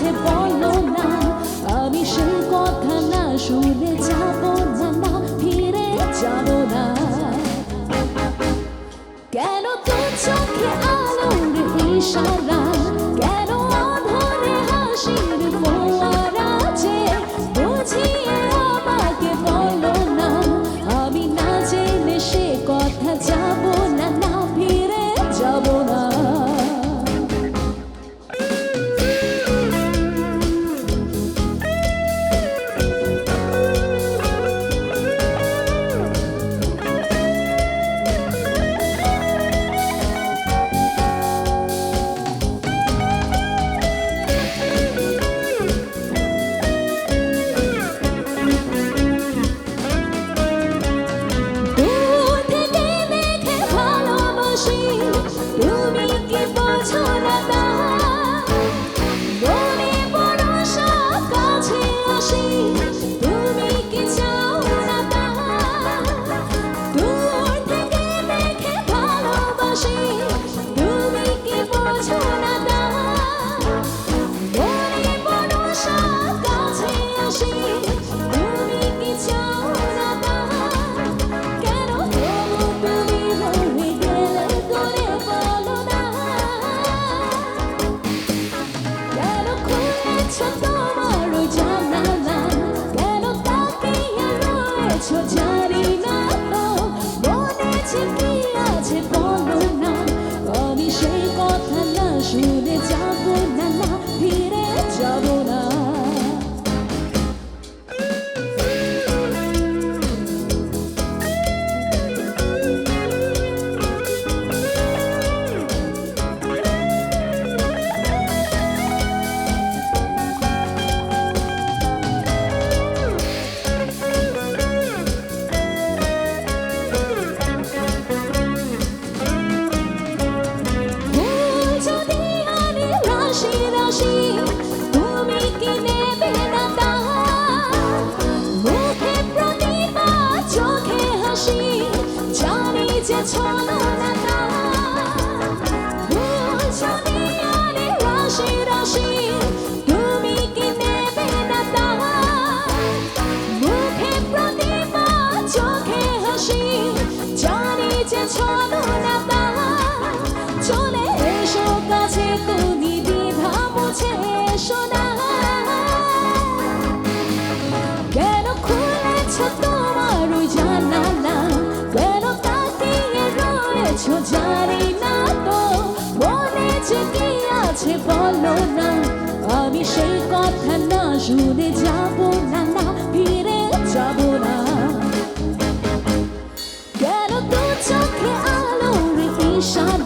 আছে বলো না আমি সে কথা না শুনে যাব না ফিরে যাব সেই কথা না শুনে যাব না ফিরে যাব না। চোখে হাসি জানি যে ছলো বলছে সোনা। বলো না। আমি সেই কথা না শুনে যাব না না ফিরে যাব না। কেন তো চোখে আলোর ইশারা